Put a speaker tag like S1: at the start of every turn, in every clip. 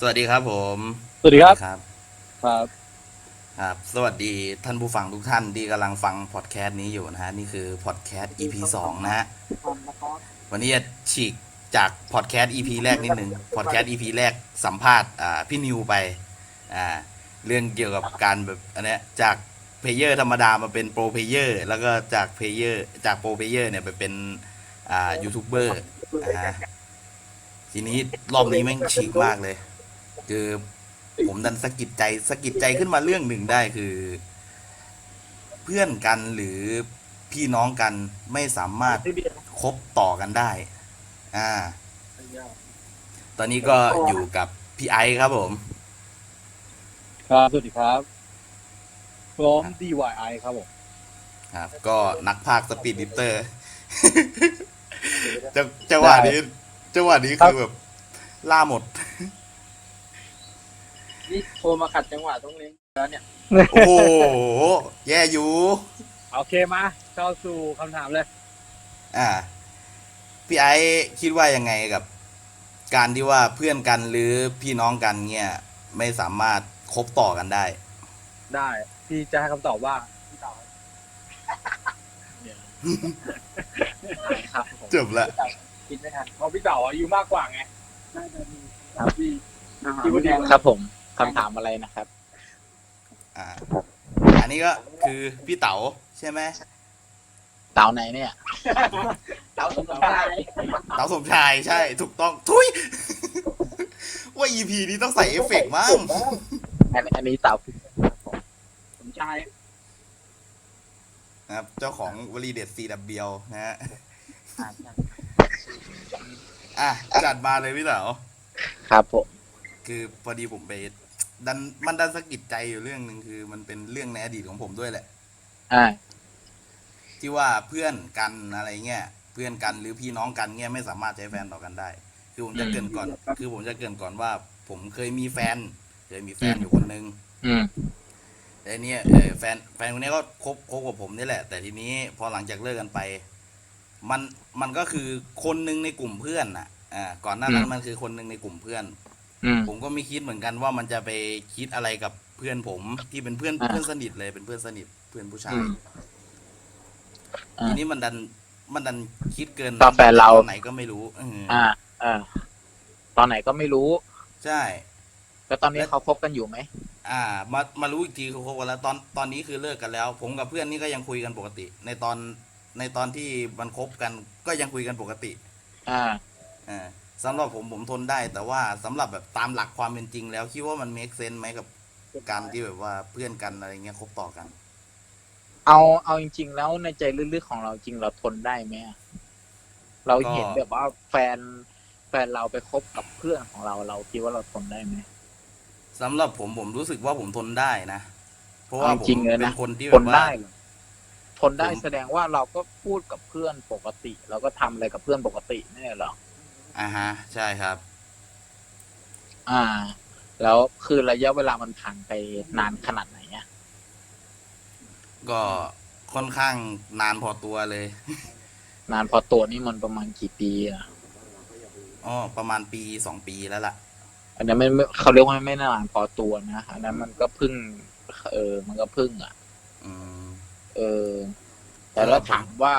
S1: สวัสดีครับผม
S2: สวัสดีครับ
S1: ครับ
S2: ครับ
S1: ครับ สวัสดีท่านผู้ฟังทุกท่านที่กำลังฟังพอดแคสต์นี้อยู่นะฮะ นี่คือพอดแคสต์ EP สองนะฮะ วันนี้จะฉีกจากพอดแคสต์ EP แรกนิดหนึ่งพอดแคสต์ EP แรกสัมภาษณ์อ่าพี่นิวไปอ่าเรื่องเกี่ยวกับการแบบอันเนี้ยจากเพลเยอร์ธรรมดามาเป็นโปรเพลเยอร์แล้วก็จากเพลเยอร์จากโปรเพลเยอร์เนี่ยไปเป็นอ่ายูทูบเบอร์นะฮะ ทีนี้รอบนี้แม่งฉีกมากเลย คือผมดันสะกิดใจสะกิดใจขึ้นมาเรื่องหนึ่งได้คือ เพื่อนกันหรือพี่น้องกันไม่สามารถคบต่อกันได้ อ่า ตอนนี้ก็อยู่กับพี่ไอซ์ครับผม
S2: ครับ สวัสดีครับพร้อม DYI ครับผม
S1: ครับ ก็นักพากย์สปีดดิฟเตอร์จะจังหวะนี้ จังหวะนี้คือแบบ ล่าหมด
S3: นี่โทรมาขัดจังหวะตรงนี้แล้วเนี่ย
S1: โอ้โห แย่อยู่
S2: โอเคมาเข้าสู่คำถามเลย
S1: อ่า พี่ไอซ์คิดว่ายังไงกับ การที่ว่าเพื่อนกันหรือพี่น้องกันเนี่ย ไม่สามารถคบต่อกันได้
S2: ได้พี่จะให้คำตอบว่าพี่ตอบ
S3: ครับผม
S1: จบละ
S3: คิดไม่ทัน
S2: เพราะพี่เต๋าอายุมากกว่าไง
S3: น่าจะมีครับพี่
S2: คิดว่าดี
S3: ครับผมคำถามอะไรนะครับ
S1: อ่า อันนี้ก็คือพี่เต๋าใช่ไหม
S3: เต่าไหนเนี่ย เต่าสมชาย
S1: เต๋าสมชายใช่ ถูกต้องทุยว่า EP นี้ต้องใส่เอฟเฟกต์มั้ง
S3: อันอันนี้เต่าสมชาย
S1: นะครับ เจ้าของวลีเด็ดซีดับเบียวนะฮะ อะจัดมาเลยพี่เต๋า
S3: ครับผม
S1: คือพอดีผมไปดันมันดันสะกิดใจอยู่เรื่องหนึ่งคือ มันเป็นเรื่องในอดีตของผมด้วยแหละ
S3: อ่า
S1: ที่ว่าเพื่อนกันอะไรเงี้ยเพื่อนกันหรือพี่น้องกันเงี้ยไม่สามารถใช้แฟนต่อกันได้ คือผมจะเกรินก่อน คือผมจะเกรินก่อนว่า ผมเคยมีแฟน เคยมีแฟนอยู่คนนึง
S3: อืม
S1: แต่ทีเนี่ยเออแฟนแฟนคนนี้ก็คบคบกับผมนี่แหละ แต่ทีนี้พอหลังจากเลิกกันไป มันมันก็คือคนหนึ่งในกลุ่มเพื่อนน่ะอ่าก่อนหน้านั้น
S3: อืม
S1: มันคือคนหนึ่งในกลุ่มเพื่อน
S3: อืม
S1: ผมก็ไม่คิดเหมือนกันว่ามันจะไปคิดอะไรกับเพื่อนผมที่เป็นเพื่อน
S3: อ่า
S1: เพื่อนสนิทเลยเป็นเพื่อนสนิทเพื่อนผู้ชา
S3: อื
S1: ย
S3: มอ่า
S1: ทีนี้มันดันมันดันคิดเกิน
S3: ตอนแฟนเรา
S1: ตอนไหนก็ไม่รู้เอออ
S3: อ่าอ่าตอนไหนก็ไม่รู้
S1: ใช่
S3: แล้วตอนนี้เขาคบกันอยู่ไหม
S1: อ่า มามารู้อีกทีคือคบกันแล้วตอนตอนนี้คือเลิกกันแล้ว ผมกับเพื่อนนี่ก็ยังคุยกันปกติ ในตอน ในตอนที่มันคบกันก็ยังคุยกันปกติ
S3: อ่า
S1: อ่าสำหรับผมผมทนได้ แต่ว่าสำหรับแบบตามหลักความเป็นจริงแล้วคิดว่ามัน make sense ไหมกับการที่แบบว่าเพื่อนกันอะไรเงี้ยคบต่อกัน
S3: เอาเอาจริง ๆ แล้วในใจลึกๆของเราจริงเราทนได้ไหมอะเราเห็น
S1: ก็
S3: แบบว่าแฟนแฟนเราไปคบกับเพื่อนของเราเราคิดว่าเราทนได้ไหม
S1: สำหรับผมผมรู้สึกว่าผมทนได้นะ เพราะว่า
S3: เอา
S1: ผม
S3: จริงเลยนะ
S1: เป็นคนที่
S3: ท
S1: แบบ
S3: น
S1: ว่า
S3: ได้เหรอ ทนได้
S1: ผม
S3: แสดงว่าเราก็พูดกับเพื่อนปกติ เราก็ทำอะไรกับเพื่อนปกตินี่เหรอ
S1: อ่าฮะ ใช่ครับ
S3: อ่า แล้วคือระยะเวลามันผ่านไปนานขนาดไหนอะ
S1: ก็ค่อนข้างนานพอตัวเลย
S3: นานพอตัวนี่มันประมาณกี่ปีอะ
S1: อ๋อประมาณปีสองปีแล้วล่ะ
S3: อันนั้นไม่ไม่เขาเรียกว่าไม่นานพอตัวนะอันนั้นมันก็เพึ่ง เออ มันก็เพึ่งอะ
S1: อืม
S3: เออ แต่เราถามว่า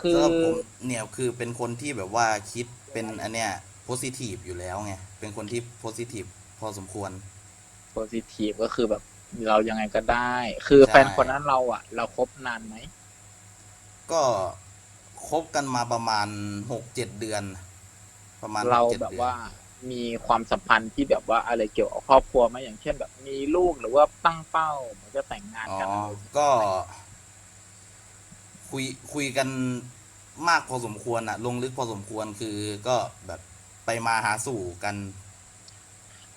S3: คือ
S1: สำหรับผมเนี่ยคือเป็นคนที่แบบว่าคิดเป็นอันเนี้ยโพซิทีฟอยู่แล้วไง เป็นคนที่โพซิทีฟพอสมควร
S3: โพซิทีฟก็คือแบบเรายังไงก็ได้ คือ
S1: ใช่
S3: แฟนคนนั้นเราอะ เราคบนานไหม
S1: ก็คบกันมาประมาณหกเจ็ดเดือน ประมาณ
S3: เรา
S1: หกจ็ด
S3: แบบ
S1: ดือน
S3: ว่า มีความสัมพันธ์ที่แบบว่าอะไรเกี่ยวกับครอบครัวไหมอย่างเช่น แบบมีลูกหรือว่าตั้งเป้าเหมันจะแต่งงาน
S1: อ๋อ
S3: กันอะไร
S1: ก็ คุยคุยกันมากพอสมควรอะลงลึกพอสมควรคือก็แบบไปมาหาสู่กัน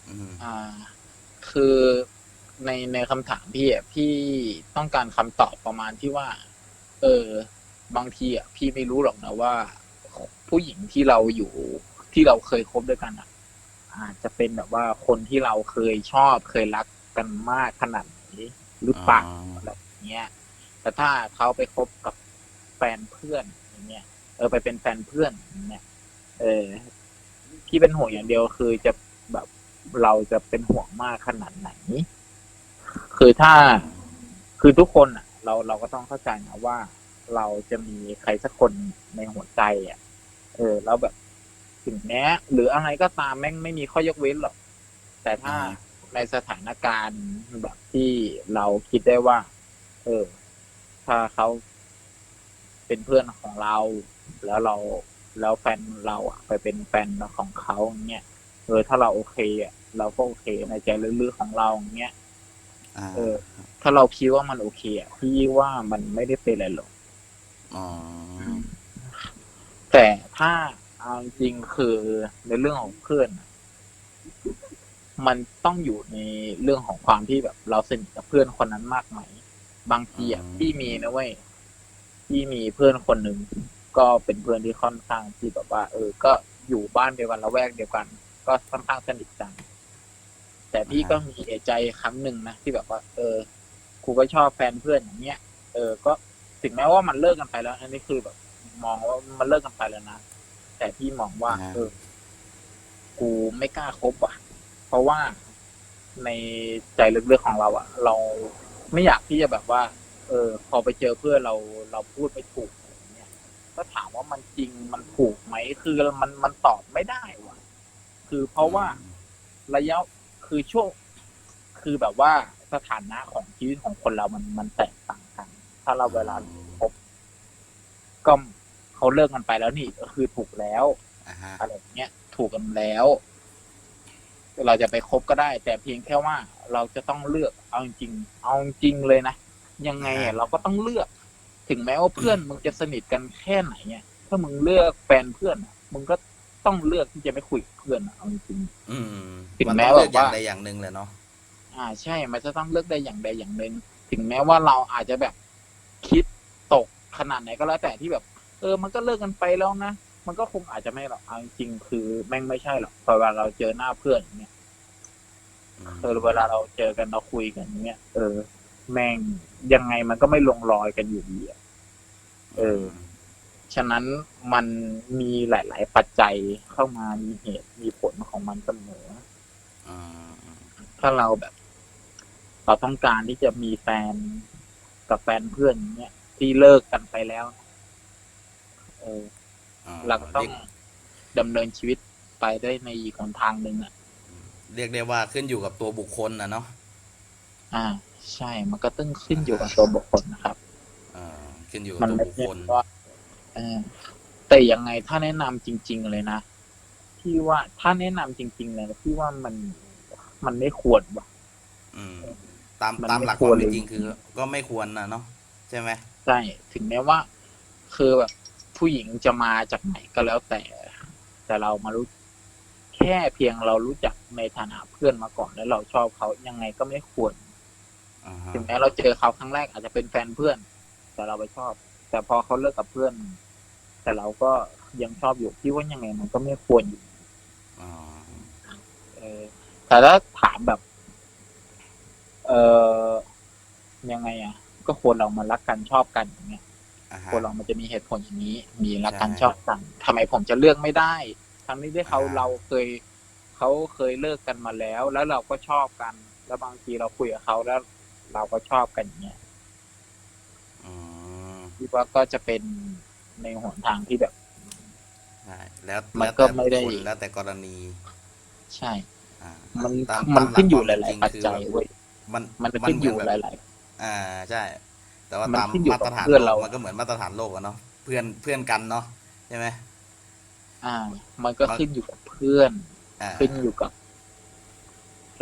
S1: อืม
S3: อ่า คือในในคำถามพี่อะพี่ต้องการคำตอบประมาณที่ว่า เออ บางทีอะพี่ไม่รู้หรอกนะว่า ผู้หญิงที่เราอยู่ที่เราเคยคบด้วยกันอะ อาจจะเป็นแบบว่าคนที่เราเคยชอบเคยรักกันมากขนาดไหนหรือเปล่า
S1: อ๋อ
S3: อะไรอย่างเงี้ย แต่ถ้าเขาไปคบกับแฟนเพื่อนอย่างเงี้ยเออไปเป็นแฟนเพื่อนอย่างเงี้ยเออพี่เป็นห่วงอย่างเดียวคือจะแบบเราจะเป็นห่วงมากขนาดไหน คือถ้าคือทุกคนอะ เราเราก็ต้องเข้าใจนะว่า เราจะมีใครสักคนในหัวใจอะ เออ แล้วแบบ ถึงแม้หรืออะไรก็ตามแม่งไม่มีข้อยกเว้นหรอก แต่ถ้า
S1: อ่า
S3: ในสถานการณ์แบบที่เราคิดได้ว่า เออ ถ้าเขาเป็นเพื่อนของเรา แล้วเราแล้วแฟนเราอะไปเป็นแฟนของเขาอย่างเงี้ยเออถ้าเราโอเคอะเราก็โอเคในใจลึกๆของเราอย่างเงี้ย
S1: อ่า
S3: เออ ถ้าเราคิดว่ามันโอเคอะพี่ว่ามันไม่ได้เป็นอะไรหรอก
S1: อ๋อ
S3: แต่ถ้า เอาจริงๆคือในเรื่องของเพื่อนอะมันต้องอยู่ในเรื่องของความที่แบบ เราสนิทกับเพื่อนคนนั้นมากไหม บางทีอะพี่มีนะเว้ยพี่มีเพื่อนคนหนึ่งก็เป็นเพื่อนที่ค่อนข้างที่แบบว่า เออ ก็อยู่บ้านเดียวกันละแวกเดียวกัน ก็ค่อนข้างสนิทกัน แต่พี่ก็มีเอะใจครั้งหนึ่งนะที่แบบว่า เออกูก็ชอบแฟนเพื่อนอย่างเงี้ยเออ ก็ถึงแม้ว่ามันเลิกกันไปแล้ว อันนี้คือแบบ มองว่ามันเลิกกันไปแล้วนะ แต่พี่มองว่า
S1: อ่า
S3: เออ กูไม่กล้าคบอะ เพราะว่าในใจลึกๆของเราอะเราไม่อยากที่จะแบบว่า เออ พอไปเจอเพื่อนเราเราพูดไม่ถูกอะไรเงี้ยก็ถามว่ามันจริงมันถูกไหมคือมันมันตอบไม่ได้ว่ะ คือเพราะว่า ระยะคือช่วงคือแบบว่าสถานะของชีวิตของคนเรามันมันแตกต่างกัน ถ้าเราเวลาก็ เขาเลิกกันไปแล้วนี่ก็คือถูกแล้ว
S1: อ่าฮะ
S3: อะไรอย่างเงี้ยถูกกันแล้ว เราจะไปคบก็ได้ แต่เพียงแค่ว่าเราจะต้องเลือกเอาจริงๆเอาจริงเลยนะยังไงอะเราก็ต้องเลือก ถึงแม้ว่าเพื่อนมึงจะสนิทกันแค่ไหนเนี่ยถ้ามึงเลือกแฟนเพื่อนอะมึงก็ต้องเลือกที่จะไม่คุยกับเพื่อนอะเอาจริง
S1: อืม
S3: ถึง
S1: มัน
S3: แม้
S1: ต้องเลือก
S3: แบบ
S1: อย่าง
S3: ว่า
S1: ใดอย่างหนึ่งเลยเนาะ
S3: อ่า ใช่ มันจะต้องเลือกได้อย่างใดอย่างหนึ่งถึงแม้ว่าเราอาจจะแบบคิดตกขนาดไหนก็แล้วแต่ที่แบบ เออ มันก็เลิกกันไปแล้วนะ มันก็คงอาจจะไม่หรอกเอาจริงๆคือแม่งไม่ใช่หรอกพอเวลาเราเจอหน้าเพื่อนอย่างเงี้ย
S1: อืม
S3: เออเวลาเราเจอกันเราคุยกันอย่างเงี้ยเออ แม่งยังไงมันก็ไม่ลงรอยกันอยู่ดีอะเออ ฉะนั้นมันมีหลาย ๆ ปัจจัยเข้ามามีเหตุมีผลของมันเสมอ
S1: อืม
S3: ถ้าเราแบบ เราต้องการที่จะมีแฟนกับแฟนเพื่อนอย่างเงี้ยที่เลิกกันไปแล้วเออ
S1: อ่
S3: เราก็ต้อง
S1: เรียก
S3: ดำเนินชีวิตไปได้ในอีกหนทางหนึ่งอะ
S1: เรียกได้ว่าขึ้นอยู่กับตัวบุคคลนะเนาะ
S3: อ่า ใช่ มันก็ต้องขึ้นอยู่กับตัวบุคคลนะครับ
S1: อ่าขึ้นอยู่กับ
S3: มัน
S1: ตัว
S3: ไม่
S1: บุค
S3: ใช่
S1: คล
S3: ว่าเออแต่ยังไงถ้าแนะนำจริง ๆ เลยนะพี่ว่าถ้าแนะนำจริง ๆ เลยนะพี่ว่ามันมันไม่ควรว่ะ
S1: อืม ตาม
S3: มัน
S1: ตาม
S3: ไม่
S1: หลัก
S3: ค
S1: คววาม
S3: ร
S1: เป็น
S3: เลย
S1: จริงคือ ก็ไม่ควรนะเนาะใช่ไหม
S3: ใช่ ถึงแม้ว่า คือแบบ ผู้หญิงจะมาจากไหนก็แล้วแต่ แต่เรามารู้แค่เพียงเรารู้จักในฐานะเพื่อนมาก่อนแล้วเราชอบเขายังไงก็ไม่ควร
S1: อ่าฮะ
S3: ถึงแม้เราเจอเขาครั้งแรกอาจจะเป็นแฟนเพื่อน แต่เราไปชอบ แต่พอเขาเลิกกับเพื่อน แต่เราก็ยังชอบอยู่พี่ว่ายังไงมันก็ไม่ควรอยู่
S1: อ๋อ
S3: เออแต่ถ้าถามแบบ เออยังไงอะ ก็ควรเรามารักกันชอบกันอย่างเงี้ย
S1: อ่าฮะ
S3: คนเรามันจะมีเหตุผลอย่างนี้ มีรักกัน
S1: ใช่
S3: ชอบกันทำไมผมจะเลือกไม่ได้ ทั้งนี้ที่เขา
S1: อ่า
S3: เราเคยเขาเคยเลิกกันมาแล้ว แล้วเราก็ชอบกัน แล้วบางทีเราคุยกับเขาแล้ว เราก็ชอบกันอย่างเงี้ย
S1: อืม
S3: คิดว่าก็จะเป็นในหนทางที่แบบ
S1: ใช่แล้ว
S3: มัน
S1: แล้ว
S3: ก็
S1: แต่
S3: ไม่ได้
S1: บุคคลแล้วแต่กรณี
S3: ใจ
S1: อ่า
S3: มัน
S1: ตา
S3: มัน
S1: ตา
S3: ขึ้นอยู่ห
S1: ลัก
S3: ลาย
S1: ควม
S3: ๆปัจ
S1: คือ
S3: จัย
S1: แบบ
S3: เว้ย
S1: มัน
S3: มันขึ้นอยู่
S1: เหมื
S3: ห
S1: แบบ
S3: ลาย
S1: อ่าใช่ แต่ว่า
S3: มัน
S1: ตาม
S3: ขึ้นอยู่
S1: มาตรฐาน
S3: กับเพื่อน
S1: โล
S3: เรา
S1: กมันก็เหมือนมาตรฐานโลกอะเนาะเพื่อนเพื่อนกันเนาะใช่ไหม
S3: ๆอ่า มันก็
S1: มัน
S3: ขึ้นอยู่กับเพื่อน
S1: อ่า
S3: ขึ้นอยู่กับ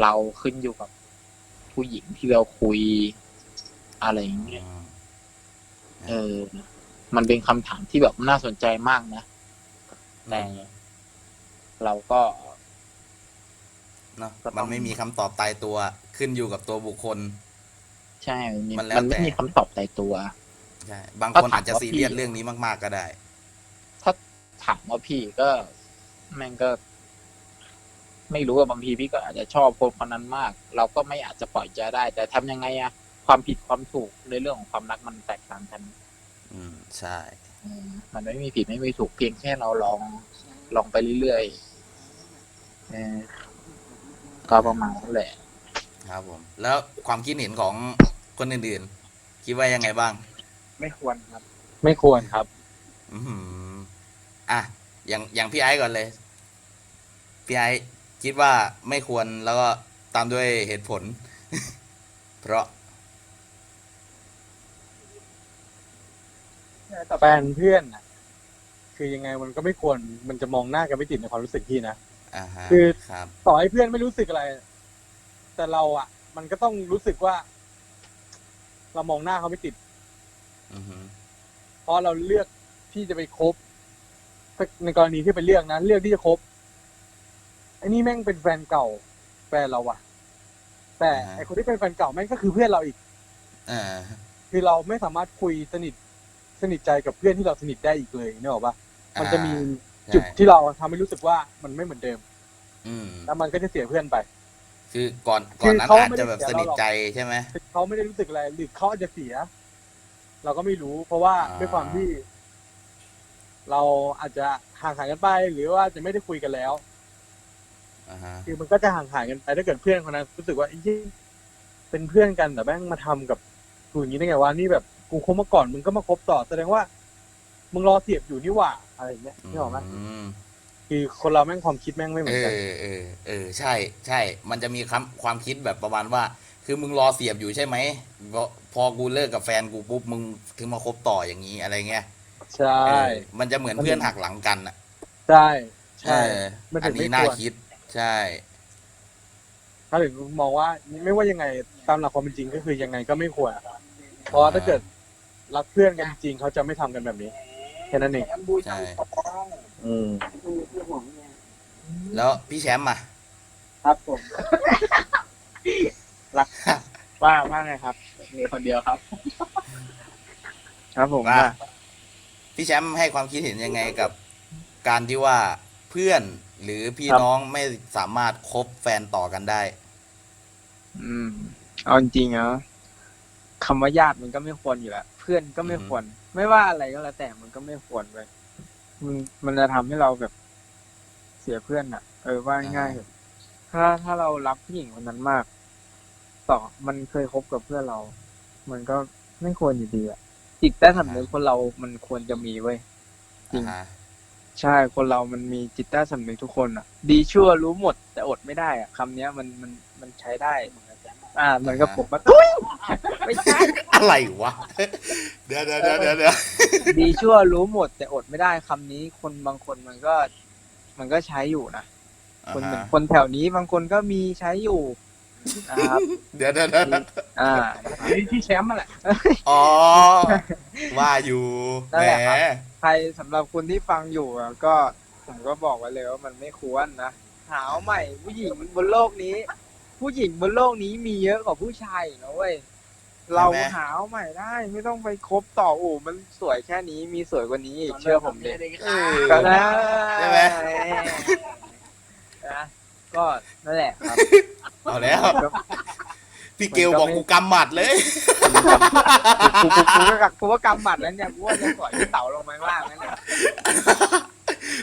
S3: เราขึ้นอยู่กับผู้หญิงที่เราคุยอะไรอย่างเงี้ย
S1: อืม
S3: เออ มันเป็นคำถามที่แบบน่าสนใจมากนะแต่เราก็
S1: เนาะ
S3: ก็ต้
S1: มั
S3: อนง
S1: ไม่มีคำตอบตายตัวขึ้นอยู่กับตัวบุคคล
S3: ใช่มันมี
S1: มันแล้ว
S3: มันไม่
S1: แต่
S3: มีคำตอบตายตัว
S1: ใช่บาง
S3: ถ้า
S1: คน
S3: ถาม
S1: อาจจะ
S3: ว่า
S1: ซีเรียส
S3: พี่
S1: เรื่องนี้มากๆก็ได้
S3: ถ้าถามว่าพี่ก็แม่งก็ ไม่รู้ว่าบางทีพี่ก็อาจจะชอบคนคนนั้นมาก เราก็ไม่อาจจะปล่อยใจได้ แต่ทำยังไงอะความผิดความถูกในเรื่องของความรักมันแตกต่างกัน
S1: อืมใช่
S3: อืมมันไม่มีผิดไม่มีถูกเพียงแค่เราลองลองไปเรื่อย
S4: เออก็ประมาณนั้นแหละ
S1: ครับผม แล้วความคิดเห็นของคนอื่นๆ คิดว่ายังไงบ้าง
S4: ไม่ควรครับ
S2: ไม่ควรครับ
S1: อือหืออะอย่างอย่างพี่ไอ้ก่อนเลย พี่ไอ้คิดว่าไม่ควรแล้วก็ตามด้วยเหตุผล เพราะ
S2: แฟนเพื่อนน่ะ คือยังไงมันก็ไม่ควรมันจะมองหน้ากันไม่ติดในความรู้สึกพี่นะ
S1: อ่าฮะ
S2: คือ
S1: ครับ
S2: ต่อให้เพื่อนไม่รู้สึกอะไร แต่เราอะ มันก็ต้องรู้สึกว่า เรามองหน้าเขาไม่ติด
S1: อือหือ
S2: เพราะเราเลือกที่จะไปคบในกรณีที่ไปเลือกนะเลือกที่จะคบไอ้นี่แม่งเป็นแฟนเก่า แฟนเราอะแต่ไอคนที่เป็นแฟนเก่าแม่งก็คือเพื่อนเราอีก
S1: อ่า
S2: คือเราไม่สามารถคุยสนิทสนิทใจกับเพื่อนที่เราสนิทได้อีกเลยนึกออกปะมันจะมี
S1: ใช่
S2: จุดที่เราทำให้รู้สึกว่ามันไม่เหมือนเดิม
S1: อืม
S2: แล้วมันก็จะเสียเพื่อนไป
S1: คือก่อน
S2: คื
S1: ก่อน
S2: อ
S1: นั้น
S2: เขา
S1: อาจ
S2: ไม่
S1: จะ
S2: ได้
S1: แบบ
S2: เสี
S1: ส
S2: ยเรา
S1: นิท
S2: หรอก
S1: ใจใช่ไหม
S2: เขาไม่ได้รู้สึกอะไรหรือเขาอาจจะเสีย เราก็ไม่รู้ เพราะว่า
S1: อ่า
S2: ด้วยความที่ เราอาจจะห่างหายกันไป หรือว่าจะไม่ได้คุยกันแล้ว
S1: อ่าฮะ
S2: คือมันก็จะห่างหายกันไปถ้าเกิดเพื่อนคนนั้นรู้สึกว่าไอ้ยี่เป็นเพื่อนกันแต่แม่งมาทำกับกูอย่างนี้ได้ไงวะนี่แบบกูคบมาก่อนมึงก็มาคบต่อแสดงว่า มึงรอเสียบอยู่นี่หว่าอะไรอย่างเงี้ยนี่หรอกไหม
S1: อืม
S2: คือคนเราแม่งความคิดแม่งไม่เหมื
S1: เอ
S2: อนกัน
S1: อเออเออใช่ใช่ มันจะมีคำความคิดแบบประมาณว่า คือมึงรอเสียบอยู่ใช่ไหมพอพอกูเลิกกับแฟนกูปุ๊บมึงถึงมาคบต่ออย่างนี้อะไรเงี้ย
S2: ใช่
S1: เออมันจะเหมือนเพื่อนหักหลังกันอะ
S2: ใช่ใช่
S1: เออ
S2: มันถึ
S1: อัน
S2: ง
S1: นี้
S2: ไม่
S1: น่า
S2: ควร
S1: คิด ใช่
S2: ถ้าถึงมองว่าไม่ว่ายังไงตามหลักความเป็นจริงก็คือยังไงก็ไม่ควรเพราะว่าถ้าเกิดรักเพื่อนกันจริงเขาจะไม่ทำกันแบบนี้ แค่นั้นเอง
S1: ใช่
S2: อืม
S1: แล้วพี่แชมป์อะ
S4: ครับผมรักว่าว่าไงครับมีคนเดียวครับ ครับผม
S1: ว่า
S4: ว่า
S1: พี่แชมป์ให้ความคิดเห็นยังไงกับ การที่ว่าเพื่อนหรือพี่น้องไม่สามารถคบแฟนต่อกันได้
S4: อืมเอาจริงๆนะคำว่าญาติมันก็ไม่ควรอยู่แล้วเพื่อนก็ไม่ควร ไม่ว่าอะไรก็แล้วแต่มันก็ไม่ควรไปมันมันจะทำให้เราแบบเสียเพื่อนอะ เออว่าง่ายๆเถอะถ้าถ้าเรารักผู้หญิงคนนั้นมาก ต่อมันเคยคบกับเพื่อนเรา มันก็ไม่ควรอยู่ดีอะจิตใต้สำนึกคนเรามันควรจะมีเว้ย จริง
S1: อ่าฮะ
S4: ใช่คนเรามันมีจิตใต้สำนึกทุกคนอะ ดีชั่วรู้หมดแต่อดไม่ได้อะคำเนี้ยมันมันมันใช้ได้อ่าเหมือนกับผมว่าตุ้ยไม่ใช่
S1: อะไรวะ เดี๋ยวเดี๋ยวเดี๋ยวเดี๋ยวเดี๋ยว
S4: ดีชั่วรู้หมด แต่อดไม่ได้คำนี้ คนบางคนมันก็ มันก็ใช้อยู่นะคนเหมือนคนแถวนี้บางคนก็มีใช้อยู่นะครับ
S1: เดี๋ยวเดี๋ยวเดี๋ยว
S4: อ่า
S2: นี่ที่แชมป์มาแหละ
S1: อ๋อ ว่าอยู่
S4: นั่
S1: แห
S4: น
S1: ม
S4: แหละครับใครสำหรับคนที่ฟังอยู่อะก็ผมก็บอกไว้เลยว่ามันไม่ควรนะหาวใหม่ผู้หญิงบนโลกนี้ ผู้หญิงบนโลกนี้มีเยอะกว่าผู้ชายอีกนะเว้ย เราหาวใหม่ได้ไม่ต้องไปคบต่อโอ้มันสวยแค่นี้มีสวยกว่านี้อีกเชื่อผมดิ
S1: เออ
S4: ก็ได้
S1: ใช่ไหม
S4: นะก็นั่นแหละครับ
S1: เอาแล้ว
S4: ก็
S1: พี่เกลบอกกูกำหมัดเลย
S4: กูกูกูก็กูก็กำหมัดแล้วเนี่ยกูว่าจะสวยพี่เต๋าลงมาข้างล่างนั่นแหละ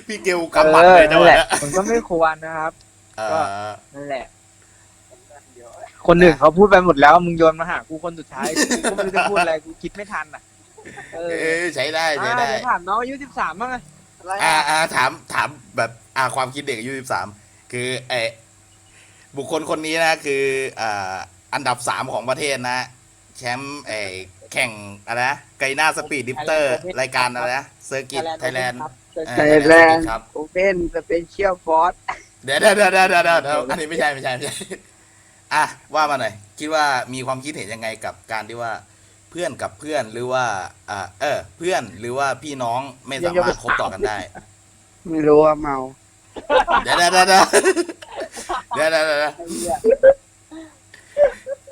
S1: พี่เกลกำหมัดเลย
S4: ออ
S1: จั
S4: นั่
S1: ง
S4: น
S1: ห
S4: แห
S1: วะ
S4: ละ
S1: เนี้ย
S4: มันก็ไม่ควรนะครับ
S1: เออ
S4: นั่นแหละ คนหนึ่งเขาพูดไปหมดแล้วมึงโยนมาหากูคนสุดท้ายกูไม่รู้จะพูดอะไรกูคิดไม่ทันอะเออ
S1: เออใช้ได้ใช้
S4: อ่า
S1: ได้
S4: เดี๋ยวถามน้องอายุสิบสามบ้างไงอะไร
S1: อ่า
S4: อะ
S1: อ่าถามถามแบบอ่าความคิดเด็กอายุสิบสามคือไอบุคคลคนนี้นะคืออ่าอันดับสามของประเทศนะ แชมป์ไอแข่งอะไรนะไกน่าสปีดดิฟเตอร์ รายการอะไรนะเซอร์กิตไทยแลนด์
S4: ไทยแลนด์
S1: ครับ
S4: โอเปนสเปเชียลฟอร์ส
S1: เดี๋ยวเดี๋ยวเดี๋ยวเดี๋ยวเดี๋ยวเดี๋ยวอันนี้ไม่ใช่ไม่ใช่ไม่ใช่ อะว่ามาหน่อยคิดว่ามีความคิดเห็นยังไงกับการที่ว่าเพื่อนกับเพื่อนหรือว่าอ่าเออ เพื่อนหรือว่าพี่น้องไม่สามารถคบต่อกันได้
S4: ไม่รู้ว่าเมา
S1: เดี๋ยวเดี๋ยวเดี๋ยวเดี๋ยวเดี๋ยวเดี๋ยว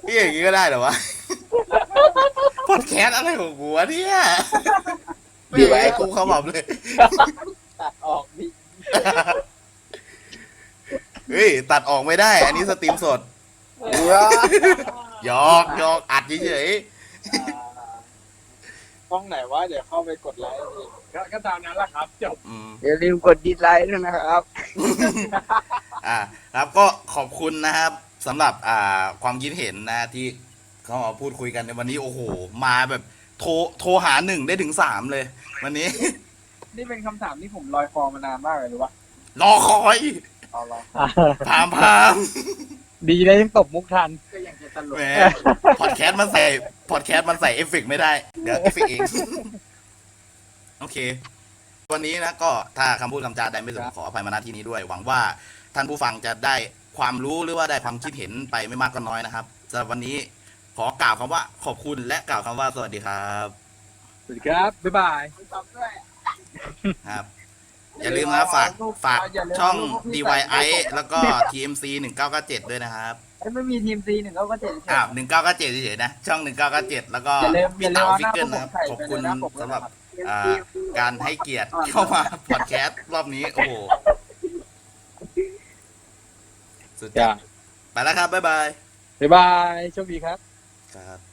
S1: พี่อย่างนี้ก็ได้เหรอวะพอดแคสอะไรของกูวะเนี่ยดีไว้กูเขาบอกเลย
S4: ตัดออกพี่
S1: เฮ้ยตัดออกไม่ได้ อันนี้สตรีมสด หยอกหยอกอัดเฉย
S2: ห้องไหนว่าเดี๋ยวเข้าไปกดไลค์ก็ตามนั้นแหละครับจบ
S1: ๆอืม
S4: อย่าลืมกดดีไลค์ด้วยนะครับ
S1: อ่าครับก็ขอบคุณนะครับสำหรับอ่าความคิดเห็นนะที่เขามาพูดคุยกันในวันนี้โอ้โห มาแบบโทรโทรหาหนึ่งได้ถึงสามเลย วันนี้
S2: นี่เป็นคำถามที่ผมลอยคอมานานมากเลยรู้ปะ
S1: รอคอย
S2: เอาละ
S1: พามพาม
S2: ดีเลยยังตบมุกทัน
S3: ก็ยังจะตลก
S1: แหมพอดแคสต์มันใส่พอดแคสต์มันใส่เอฟเฟกต์ไม่ได้ เดี๋ยวเอฟเฟกต์เอง โอเค วันนี้นะก็ถ้าคำพูดคำจาใดไม่สุขขออภัยมาณที่นี้ด้วย หวังว่าท่านผู้ฟังจะได้ความรู้หรือว่าได้ความคิดเห็นไปไม่มากก็น้อยนะครับสำหรับวันนี้ขอกล่าวคำว่าขอบคุณและกล่าวคำว่าสวัสดีครับ
S2: สวัสดีครับ บ๊ายบาย
S1: ครับ อย่าลืมนะฝากฝากช่อง DYI แล้วก็ TMC 1997 ด้วยนะครับ
S4: ไม่มีทีมซีหนึ่งเขาก็เจ็ด
S1: อ้าว1997เฉยๆนะ ช่อง 1997 แล้วก็
S4: อย่าลืมอ
S1: พี่
S4: ย่าลื
S1: เต๋าม
S4: เอา
S1: ฟิ
S4: ห
S1: ก
S4: น้า
S1: เกิลนะครับ
S4: ผมใส่
S1: ขอบ
S4: ไป
S1: คุณ
S4: เลยนะผม
S1: สำหรับอ่าการให้เกียรติเข้ามาพอดแคสต์รอบนี้ โอ้โหสุดยอ
S2: จ้า
S1: ดไปแล้วครับ บ๊ายบาย
S2: บ๊ายบายโชคดีครับ
S1: ครับ